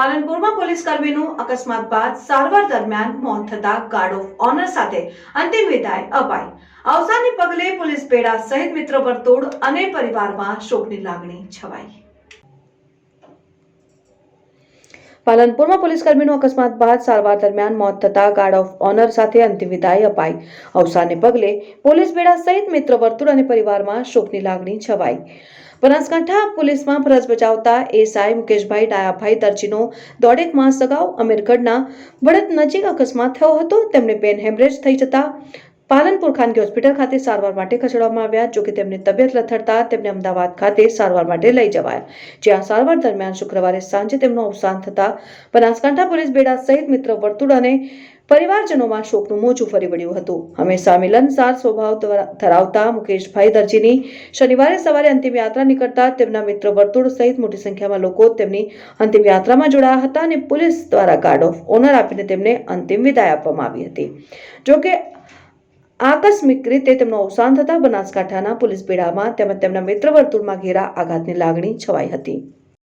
પાલનપુરમાં police કર્મીનું અકસ્માત બાદ સારવાર દરમિયાન મોત થતા ગાર્ડ ઓફ ઓનર સાથે અંતિમ વિદાય અપાઈ. અવસાનને પગલે પોલીસ બેડા સહિત મિત્રો પર તોડ અને પરિવારમાં શોકની લાગણી છવાઈ. પાલનપુરમાં પોલીસકર્મીનું અકસ્માત બાદ સારવાર દરમિયાન મોત થતા ગાર્ડ ઓફ ઓનર સાથે અંતિમવિદાય અપાઈ. અવસાનને પગલે પોલીસ બેડા સહિત મિત્ર, વર્તુળ અને પરિવારમાં શોકની લાગણી છવાઈ. બનાસકાંઠા પોલીસમાં ફરજ બજાવતા એસઆઈ મુકેશભાઈ ડાયાભાઈ દરજીનો દોઢેક માસ અગાઉ અમીરગઢના બળદ નજીક અકસ્માત થયો હતો. તેમને બેન હેમરેજ થઈ જતા પાલનપુર ખાનગી હોસ્પિટલ ખાતે સારવાર માટે ખસેડવામાં આવ્યા. જોકે તેમની તબિયત લથડતા તેમને અમદાવાદ ખાતે સારવાર માટે લઈ જવાયા. જ્યાં સારવાર દરમિયાન શુક્રવારે સાંજે તેમનું અવસાન થતા બનાસકાંઠા પોલીસ બેડા સહિત મિત્ર વર્તુળ અને પરિવારજનોમાં શોકનું મોજું ફરી વળ્યું હતું. હંમેશા મિલનસાર સ્વભાવ ધરાવતા મુકેશભાઈ દરજીની શનિવારે સવારે અંતિમ યાત્રા નીકળતા તેમના મિત્ર વર્તુળ સહિત મોટી સંખ્યામાં લોકો તેમની અંતિમ યાત્રામાં જોડાયા હતા અને પોલીસ દ્વારા ગાર્ડ ઓફ ઓનર આપીને તેમને અંતિમ વિદાય આપવામાં આવી હતી. જોકે આકસ્મિક રીતે તેમનું અવસાન થતા બનાસકાંઠાના પોલીસ બેડામાં તેમજ તેમના મિત્ર વર્તુળમાં ઘેરા આઘાતની લાગણી છવાઈ હતી.